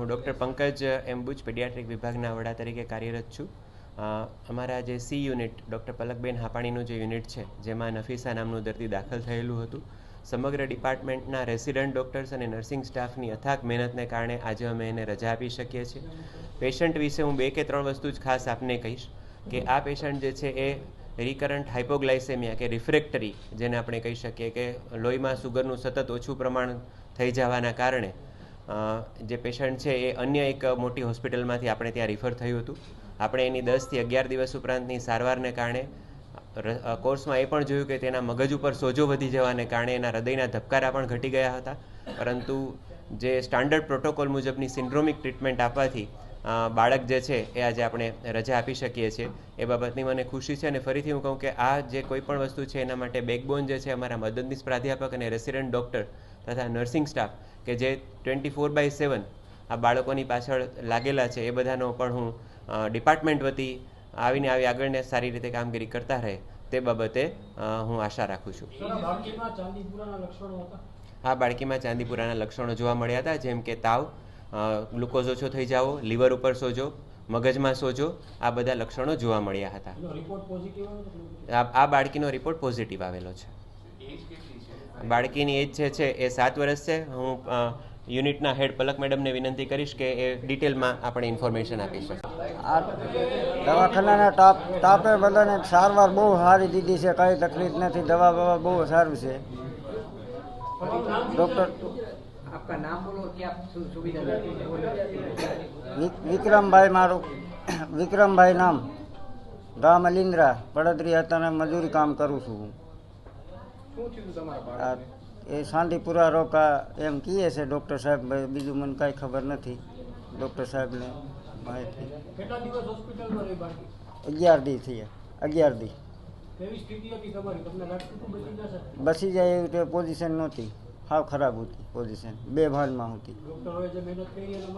હું doctor Pankaj એમ્બુજ paediatric વિભાગના વડા તરીકે કાર્યરત છું. અમારા જે સી યુનિટ, ડૉક્ટર પલકબેન હાપાણીનું જે યુનિટ છે, જેમાં નફીસા નામનું દર્દી દાખલ થયેલું હતું, સમગ્ર ડિપાર્ટમેન્ટના રેસિડન્ટ ડૉક્ટર્સ અને નર્સિંગ સ્ટાફની અથાગ મહેનતને કારણે આજે અમે એને રજા આપી શકીએ છીએ. પેશન્ટ વિશે હું બે કે ત્રણ વસ્તુ જ ખાસ આપને કહીશ, કે આ પેશન્ટ જે છે એ રિકરન્ટ હાઇપોગ્લાઇસેમિયા કે રિફ્રેક્ટરી, જેને આપણે કહી શકીએ કે લોહીમાં સુગરનું સતત ઓછું પ્રમાણ થઈ જવાના કારણે જે પેશન્ટ છે એ અન્ય એક મોટી હોસ્પિટલમાંથી આપણે ત્યાં રિફર થયું હતું. આપણે એની દસથી અગિયાર દિવસ ઉપરાંતની સારવારને કારણે કોર્સમાં એ પણ જોયું કે તેના મગજ ઉપર સોજો વધી જવાને કારણે એના હૃદયના ધબકારા પણ ઘટી ગયા હતા. પરંતુ જે સ્ટાન્ડર્ડ પ્રોટોકોલ મુજબની સિન્ડ્રોમિક ટ્રીટમેન્ટ આપવાથી બાળક જે છે એ આજે આપણે રજા આપી શકીએ છીએ. એ બાબતની મને ખુશી છે અને ફરીથી હું કહું કે આ જે કોઈ પણ વસ્તુ છે એના માટે બેકબોન જે છે અમારા મદદનીશ પ્રાધ્યાપક અને રેસિડન્ટ ડૉક્ટર તથા નર્સિંગ સ્ટાફ કે જે ટ્વેન્ટી ફોર બાય સેવન આ બાળકોની પાછળ લાગેલા છે એ બધાનો પણ હું ડિપાર્ટમેન્ટ વતી આવીને આવી આગળને સારી રીતે કામગીરી કરતા રહે તે બાબતે હું આશા રાખું છું. આ બાળકીમાં ચાંદીપુરાના લક્ષણો હતા? આ બાળકીમાં ચાંદીપુરાના લક્ષણો જોવા મળ્યા હતા જેમ કે તાવ ગ્લુકોઝ ઓછો થઈ જાવો લીવર ઉપર સોજો મગજમાં સોજો આ બધા લક્ષણો જોવા મળ્યા હતા. આ બાળકીનો રિપોર્ટ પોઝિટિવ આવેલો છે. બાળકીની એજ જે છે એ સાત વર્ષ છે. હું યુનિટના હેડ પલક મેડમને વિનંતી કરીશ કે એ ડિટેલમાં આપણે ઇન્ફોર્મેશન આપીશું દવાખાનાના તાપ તાપે બધાને સારવાર બહુ સારી દીધી છે. કઈ તકલીફ નથી. દવા બવા બહુ સારું છે. ડોક્ટર વિક્રમભાઈ મારું વિક્રમભાઈ નામ. ગામ અલિન્દ્રા પડદરી હતા મજૂરી કામ કરું છું હું. એ શાંતિપુરા રોકા એમ કહે છે ડૉક્ટર સાહેબ બીજું મને કાંઈ ખબર નથી. ડૉક્ટર સાહેબને માહિતી. કેટલા દિવસ હોસ્પિટલમાં રહી બાળકી અગિયાર દી થયા અગિયાર દી. બસી જાય એવી રીતે પોઝિશન નહોતી. હાવ ખરાબ હતી પોઝિશન બે ભાનમાં હતી.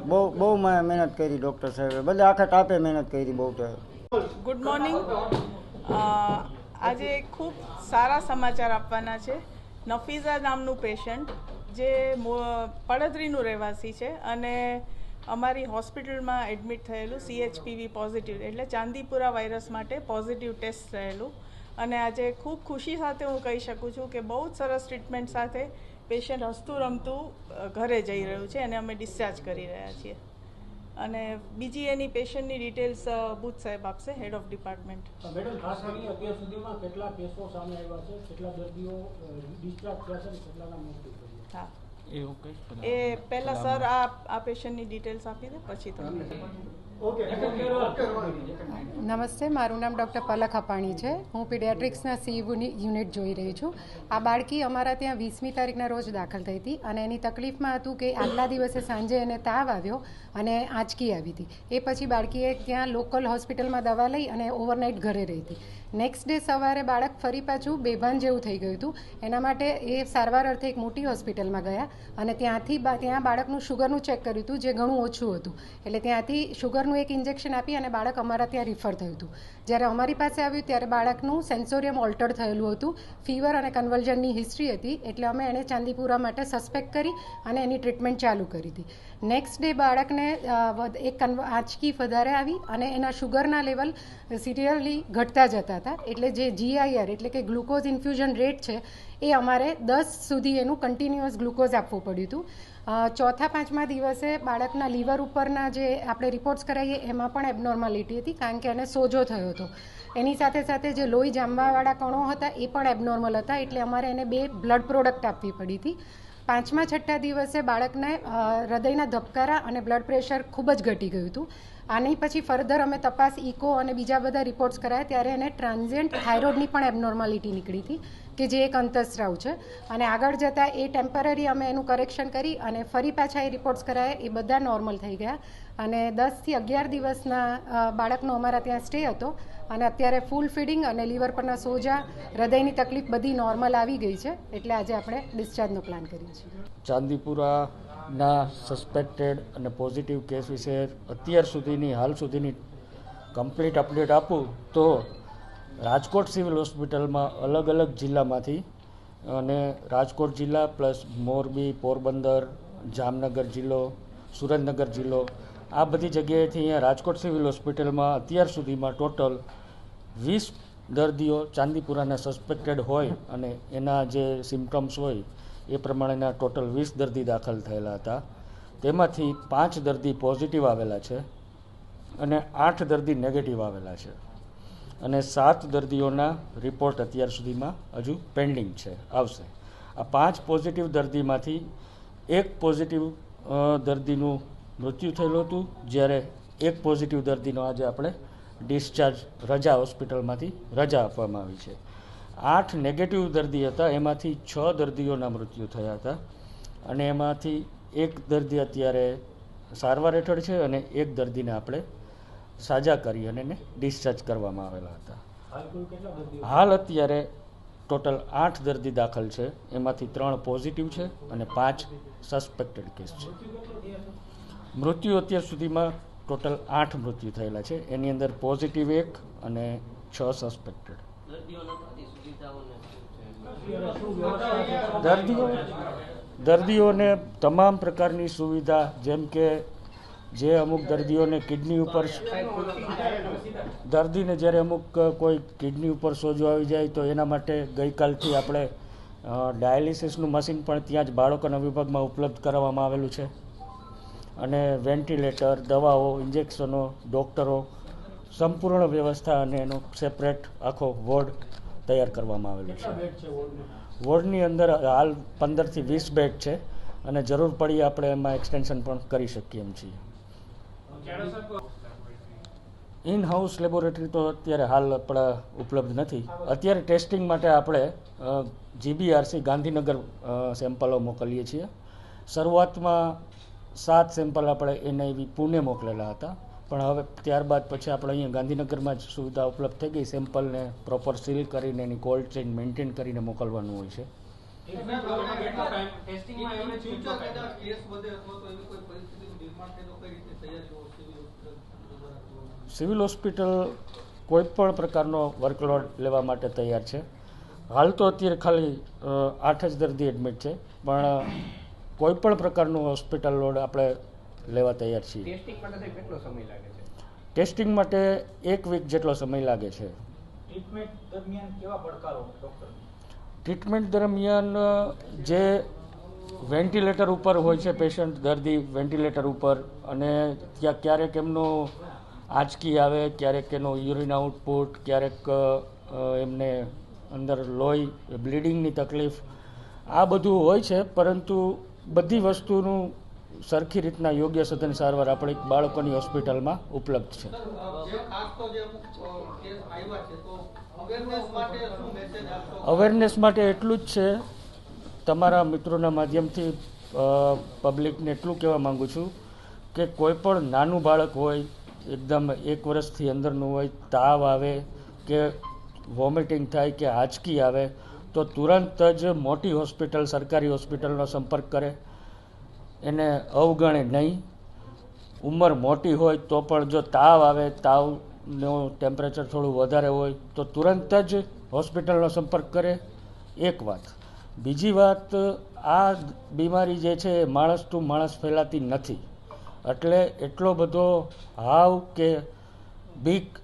બહુ બહુ મેં મહેનત કરી ડૉક્ટર સાહેબે. બધા આખા ટાપે મહેનત કરી બહુ તો. Good morning. આજે ખૂબ સારા સમાચાર આપવાના છે. નફીઝા નામનું પેશન્ટ જે પડદરીનું રહેવાસી છે અને અમારી હોસ્પિટલમાં એડમિટ થયેલું સીએચપીવી પોઝિટિવ એટલે ચાંદીપુરા વાયરસ માટે પોઝિટિવ ટેસ્ટ રહેલું અને આજે ખૂબ ખુશી સાથે હું કહી શકું છું કે બહુ જ સરસ ટ્રીટમેન્ટ સાથે પેશન્ટ હસતું રમતું ઘરે જઈ રહ્યું છે અને અમે ડિસ્ચાર્જ કરી રહ્યા છીએ. અને બીજી એની પેશન્ટની ડિટેલ્સ બુથ સાહેબ આપશે હેડ ઓફ ડિપાર્ટમેન્ટ. મેડમ ખાસ કરીને અત્યાર સુધીમાં કેટલા કેસો સામે આવ્યા છે કેટલા દર્દીઓ ડિસ્ચાર્જ થયા છે કેટલાના મૃત્યુ થયા હા. એ પહેલા સર આ આ પેશન્ટની ડિટેલ્સ આપી દે પછી તમને. નમસ્તે મારું નામ ડૉક્ટર પલક અપાણી છે. હું પીડિયાટ્રિક્સના સી યુનિટ જોઈ રહી છું. આ બાળકી અમારા ત્યાં વીસમી તારીખના રોજ દાખલ થઈ હતી અને એની તકલીફમાં હતું કે આગલા દિવસે સાંજે એને તાવ આવ્યો અને આંચકી આવી હતી. એ પછી બાળકીએ ત્યાં લોકલ હોસ્પિટલમાં દવા લઈ અને ઓવરનાઇટ ઘરે રહી હતી. નેક્સ્ટ ડે સવારે બાળક ફરી પાછું બેભાન જેવું થઈ ગયું હતું. એના માટે એ સારવાર અર્થે એક મોટી હોસ્પિટલમાં ગયા અને ત્યાંથી ત્યાં બાળકનું શુગરનું ચેક કર્યું હતું જે ઘણું ઓછું હતું. એટલે ત્યાંથી શુગરનું એક ઇન્જેક્શન આપી અને બાળક અમારા ત્યાં રિફર થયું હતું. જ્યારે અમારી પાસે આવ્યું ત્યારે બાળકનું સેન્સોરિયમ ઓલ્ટર થયેલું હતું. ફીવર અને કન્વર્ઝનની હિસ્ટ્રી હતી, એટલે અમે એને ચાંદીપુરા માટે સસ્પેક્ટ કરી અને એની ટ્રીટમેન્ટ ચાલુ કરી હતી. નેક્સ્ટ ડે બાળકને એક આંચકી વધારે આવી અને એના શુગરના લેવલ સિરિયરલી ઘટતા જતા હતા. એટલે જે જીઆઈઆર એટલે કે ગ્લુકોઝ ઇન્ફ્યુઝન રેટ છે, એ અમારે દસ સુધી એનું કન્ટિન્યુઅસ ગ્લુકોઝ આપવું પડ્યું હતું. ચોથા પાંચમા દિવસે બાળકના લીવર ઉપરના જે આપણે રિપોર્ટ્સ કરાવીએ એમાં પણ એબનોર્માલિટી હતી કારણ કે એને સોજો થયો હતો. એની સાથે સાથે જે લોહી જામવાવાળા કણો હતા એ પણ એબનોર્મલ હતા એટલે અમારે એને બે બ્લડ પ્રોડક્ટ આપવી પડી હતી. પાંચમા છઠ્ઠા દિવસે બાળકને હૃદયના ધબકારા અને બ્લડ પ્રેશર ખૂબ જ ઘટી ગયું હતું. આની પછી ફર્ધર અમે તપાસ, ઇકો અને બીજા બધા રિપોર્ટ્સ કરાયા ત્યારે એને ટ્રાન્ઝિયન્ટ થાઇરોઇડની પણ એબનોર્માલિટી નીકળી હતી. કે જે એક અંતસ્રાવ છે. અને આગળ જતાં એ ટેમ્પરરી અમે એનું કરેક્શન કરી અને ફરી પાછા એ રિપોર્ટ્સ કરાયા. એ બધા નોર્મલ થઈ ગયા. અને દસથી અગિયાર દિવસના બાળકનો અમારા ત્યાં સ્ટે હતો. અને અત્યારે ફૂલ ફીડિંગ અને લીવર પરના સોજા, હૃદયની તકલીફ બધી નોર્મલ આવી ગઈ છે. એટલે આજે આપણે ડિસ્ચાર્જનો પ્લાન કરીએ છીએ. ચાંદીપુરાના સસ્પેક્ટેડ અને પોઝિટિવ કેસ વિશે અત્યાર સુધીની, હાલ સુધીની કમ્પ્લીટ અપડેટ આપું તો રાજકોટ સિવિલ હોસ્પિટલમાં અલગ અલગ જિલ્લામાંથી અને રાજકોટ જિલ્લા પ્લસ મોરબી, પોરબંદર, જામનગર જિલ્લો, સુરેન્દ્રનગર જિલ્લો, આ બધી જગ્યાએથી અહીંયા રાજકોટ સિવિલ હોસ્પિટલમાં અત્યાર સુધીમાં ટોટલ વીસ દર્દીઓ ચાંદીપુરાના સસ્પેક્ટેડ હોય અને એના જે સિમ્ટમ્સ હોય, એ પ્રમાણેના ટોટલ વીસ દર્દી દાખલ થયેલા હતા. તેમાંથી પાંચ દર્દી પોઝિટિવ આવેલા છે અને આઠ દર્દી નેગેટિવ આવેલા છે. અને સાત દર્દીઓના રિપોર્ટ અત્યાર સુધીમાં હજુ પેન્ડિંગ છે. આવશે. આ પાંચ પોઝિટિવ દર્દીમાંથી એક પોઝિટિવ દર્દીનું મૃત્યુ થયેલું હતું, જ્યારે એક પોઝિટિવ દર્દીનો આજે આપણે ડિસ્ચાર્જ રજા હોસ્પિટલમાંથી રજા આપવામાં આવી છે. આઠ નેગેટિવ દર્દી હતા, એમાંથી છ દર્દીઓના મૃત્યુ થયા હતા અને એમાંથી એક દર્દી અત્યારે સારવાર હેઠળ છે અને એક દર્દીને આપણે સાજા કરી અને એને ડિસ્ચાર્જ કરવામાં આવેલા હતા. હાલ કુલ કેટલા દર્દીઓ હાલ અત્યારે ટોટલ આઠ દર્દી દાખલ છે. એમાંથી ત્રણ પોઝિટિવ છે અને પાંચ સસ્પેક્ટેડ કેસ છે. મૃત્યુ અત્યાર સુધીમાં ટોટલ આઠ મૃત્યુ થયેલા છે. એની અંદર પોઝિટિવ એક અને છ સસ્પેક્ટેડ દર્દીઓ દર્દીઓને તમામ પ્રકારની સુવિધા જેમ કે જે અમુક દર્દીઓને કિડની ઉપર દર્દીને જ્યારે અમુક કોઈ કિડની ઉપર સોજો આવી જાય તો એના માટે ગઈકાલથી આપણે ડાયાલિસિસનું મશીન પણ ત્યાં જ બાળકોના વિભાગમાં ઉપલબ્ધ કરાવવામાં આવેલું છે. અને વેન્ટિલેટર, દવાઓ, ઇન્જેક્શનો, ડૉક્ટરો, સંપૂર્ણ વ્યવસ્થા અને એનો સેપરેટ આખો વોર્ડ તૈયાર કરવામાં આવેલો છે. વોર્ડની અંદર હાલ પંદરથી વીસ બેડ છે અને જરૂર પડી આપણે એમાં એક્સટેન્શન પણ કરી શકીએ એમ છીએ. ઇન હાઉસ લેબોરેટરી તો અત્યારે હાલ આપણા ઉપલબ્ધ નથી. અત્યારે ટેસ્ટિંગ માટે આપણે જીબીઆરસી ગાંધીનગર સેમ્પલો મોકલીએ છીએ. શરૂઆતમાં સાત સેમ્પલ આપણે એનઆઈવી પુણે મોકલેલા હતા. પણ હવે ત્યારબાદ પછી આપણે અહીંયા ગાંધીનગરમાં જ સુવિધા ઉપલબ્ધ થઈ ગઈ. સેમ્પલને પ્રોપર સીલ કરીને એની કોલ્ડ ચેઇન મેન્ટેન કરીને મોકલવાનું હોય છે. સિવિલ હોસ્પિટલ કોઈ પણ પ્રકારનો વર્કલોડ લેવા માટે તૈયાર છે. હાલ તો અત્યારે ખાલી આઠ જ દર્દી એડમિટ છે પણ કોઈ પણ પ્રકારનું હોસ્પિટલ લોડ આપણે લેવા તૈયાર છીએ. ટેસ્ટિંગ માટે તો કેટલો સમય લાગે છે? ટેસ્ટિંગ માટે એક વીક જેટલો સમય લાગે છે. ટ્રીટમેન્ટ દરમિયાન કેવા પડકારો ડૉક્ટર ટ્રીટમેન્ટ દરમિયાન જે વેન્ટિલેટર ઉપર હોય છે પેશન્ટ, દર્દી વેન્ટિલેટર ઉપર, અને ત્યાં ક્યારેક એમનું આંચકી આવે, ક્યારેક એનો યુરિન આઉટપુટ, ક્યારેક એમને અંદર લોહી, બ્લીડિંગની તકલીફ, આ બધું હોય છે, પરંતુ બધી વસ્તુનું સરખી રીતના યોગ્ય સઘન સારવાર આપણી બાળકોની હોસ્પિટલમાં ઉપલબ્ધ છે. અવેરનેસ માટે એટલું જ છે, તમારા મિત્રોના માધ્યમથી પબ્લિકને એટલું કહેવા માગું છું કે કોઈ પણ નાનું બાળક હોય, એકદમ એક વર્ષથી અંદરનું હોય, તાવ આવે કે વોમિટિંગ થાય કે આંચકી આવે, તો તુરંત જ મોટી હોસ્પિટલ, સરકારી હોસ્પિટલનો સંપર્ક કરે. એને અવગણે નહીં. ઉંમર મોટી હોય તો પણ જો તાવ આવે, તાવનું ટેમ્પરેચર થોડું વધારે હોય, તો તુરંત જ હોસ્પિટલનો સંપર્ક કરે. એક વાત. બીજી વાત, આ બીમારી જે છે એ માણસ ટુ માણસ ફેલાતી નથી. એટલે એટલો બધો હાવ કે બીક